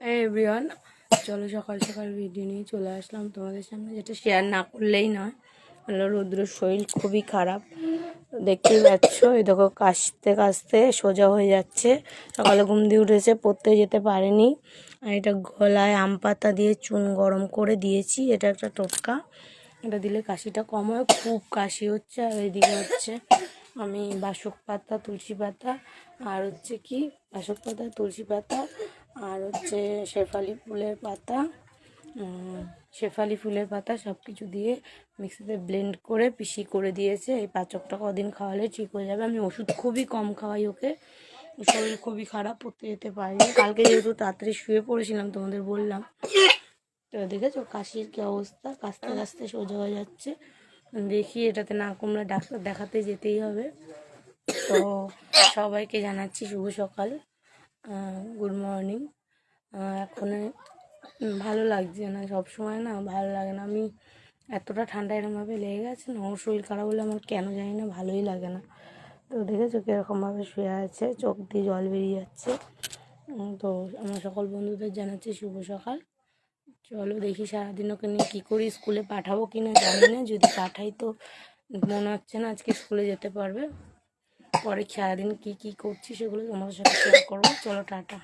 Everyone চলো সকাল সকাল ভিডিও নিয়ে চলে আসলাম তোমাদের সামনে, যেটা শেয়ার না করলেই নয়। হলো রুদ্রের শরীর খুবই খারাপ। দেখতেই পাচ্ছ, এই দেখো কাশতে কাশতে সোজা হয়ে যাচ্ছে। সকালে ঘুম দিয়ে উঠেছে, পড়তে যেতে পারেনি। আর এটা গলায় আম পাতা দিয়ে চুন গরম করে দিয়েছি, এটা একটা টোটকা। এটা দিলে কাশিটা কম হয়, খুব কাশি হচ্ছে। আর এদিকে হচ্ছে আমি বাসক পাতা, তুলসী পাতা, আর হচ্ছে কি, বাসক পাতা, তুলসী পাতা আর হচ্ছে শেফালি ফুলের পাতা শেফালি ফুলের পাতা সব কিছু দিয়ে মিক্সিতে ব্লেন্ড করে পিসি করে দিয়েছে। এই পাচকটা কদিন খাওয়ালে ঠিক হয়ে যাবে। আমি ওষুধ খুবই কম খাওয়াই ওকে। শরীর খুবই খারাপ, পড়তে যেতে পারিনি। কালকে যেহেতু তাড়াতাড়ি শুয়ে পড়েছিলাম, তোমাদের বললাম। তো দেখেছ কাশির কী অবস্থা? কাশতে কাশতে সোজা হয়ে যাচ্ছে। দেখি এটাতে না কমলে ডাক্তার দেখাতে যেতেই হবে। তো সবাইকে জানাচ্ছি শুভ সকাল। মর্নিং এখন ভালো লাগছে না সব সময় না ভালো লাগে না। আমি এতটা ঠান্ডা এরমভাবে লেগে গেছে না, ওর শরীর খারাপ হলে আমার কেন জানি না ভালোই লাগে না। তো দেখেছ কীরকমভাবে শুয়ে আছে, চোখ দিয়ে জল বেরিয়ে যাচ্ছে। তো আমার সকল বন্ধুদের জানাচ্ছি শুভ সকাল। চলো দেখি সারাদিন ওকে নিয়ে কী করি, স্কুলে পাঠাবো কি না জানি না, যদি পাঠাই তো মনে হচ্ছে না আজকে স্কুলে যেতে পারবে। পরে সারাদিন কী কী করছি সেগুলো তোমাদের সাথে শেয়ার করব। চলো টাটা।